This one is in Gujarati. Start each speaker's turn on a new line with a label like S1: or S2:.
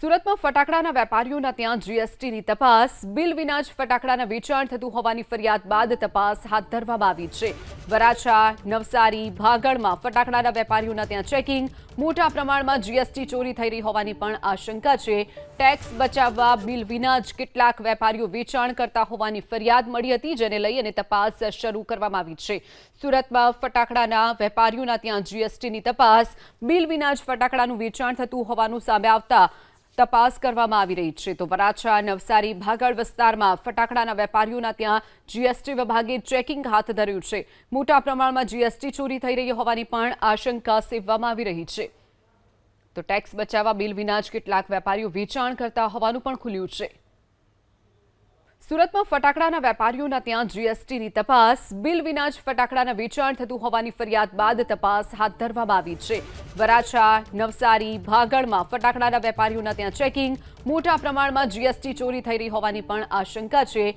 S1: સુરતમાં ફટાકડાના વેપારીઓના ત્યાં જીએસટીની તપાસ. બિલ વિના જ ફટાકડાના વેચાણ થતું હોવાની ફરિયાદ બાદ તપાસ હાથ ધરવામાં આવી છે. વરાછા, નવસારી ભાગળમાં ફટાકડાના વેપારીઓના ત્યાં ચેકિંગ. મોટા પ્રમાણમાં જીએસટી ચોરી થઈ રહી હોવાની પણ આશંકા છે. ટેક્સ બચાવવા બિલ વિના જ કેટલાક વેપારીઓ વેચાણ કરતા હોવાની ફરિયાદ મળી હતી, જેને લઈ અને તપાસ શરૂ કરવામાં આવી છે. સુરતમાં ફટાકડાના વેપારીઓના ત્યાં જીએસટીની તપાસ. બિલ વિના જ ફટાકડાનું વેચાણ થતું હોવાનું સામે આવતા તપાસ કરવામાં આવી રહી છે. તો વરાછા, નવસારી, ભાગળ વિસ્તારમાં ફટાકડાના વેપારીઓના ત્યાં જીએસટી વિભાગે ચેકિંગ હાથ ધર્યું છે. મોટા પ્રમાણમાં જીએસટી ચોરી થઈ રહી હોવાની પણ આશંકા સેવવામાં આવી રહી છે. તો ટેક્સ બચાવવા બિલ વિના જ કેટલાક વેપારીઓ વેચાણ કરતા હોવાનું પણ ખુલ્યું છે. સુરતમાં ફટાકડાના વેપારીઓના ત્યાં જીએસટીની તપાસ. બિલ વિના જ ફટાકડાના વેચાણ થતું હોવાની ફરિયાદ બાદ તપાસ હાથ ધરવામાં આવી છે. વરાછા, નવસારી, ભાગળમાં ફટાકડાના વેપારીઓના ત્યાં ચેકિંગ મોટા પ્રમાણમાં જીએસટી ચોરી થઈ રહી હોવાની પણ આશંકા છે.